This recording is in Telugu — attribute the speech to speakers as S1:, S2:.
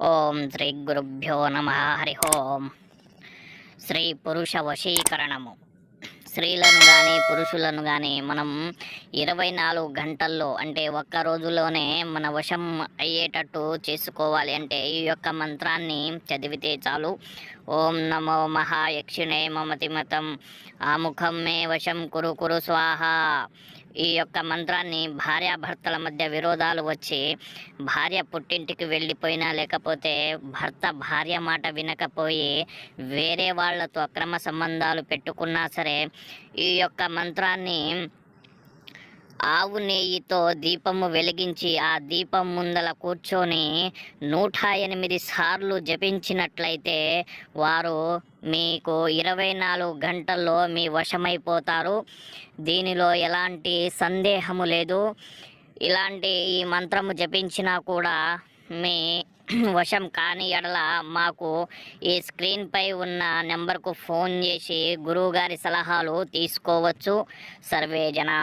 S1: ఓం శ్రీ గురుభ్యో నమ హరి ఓం. శ్రీ పురుష వశీకరణము. స్త్రీలను కానీ పురుషులను కానీ మనం ఇరవై నాలుగు గంటల్లో అంటే ఒక్క రోజులోనే మన వశం అయ్యేటట్టు చేసుకోవాలి అంటే ఈ యొక్క మంత్రాన్ని చదివితే చాలు. ఓం నమో మహాయక్షిణే మమతిమతం. ఆముఖం మే వశం కురు కురు స్వాహ. ఈ యొక్క మంత్రాన్ని భార్యాభర్తల మధ్య విరోధాలు వచ్చి భార్య పుట్టింటికి వెళ్ళిపోయినా లేకపోతే భర్త భార్య మాట వినకపోయి వేరే వాళ్ళతో అక్రమ సంబంధాలు పెట్టుకున్నా సరే ఈ యొక్క మంత్రాన్ని ఆవు నెయ్యితో దీపము వెలిగించి ఆ దీపం ముందల కూర్చొని నూట ఎనిమిది సార్లు జపించినట్లయితే వారు మీకు ఇరవై నాలుగు గంటల్లో మీ వశమైపోతారు. దీనిలో ఎలాంటి సందేహము లేదు. ఇలాంటి ఈ మంత్రము జపించినా కూడా మీ వశం కాని ఎడల మాకు ఈ స్క్రీన్పై ఉన్న నెంబర్కు ఫోన్ చేసి గురువుగారి సలహాలు తీసుకోవచ్చు. సర్వే జనా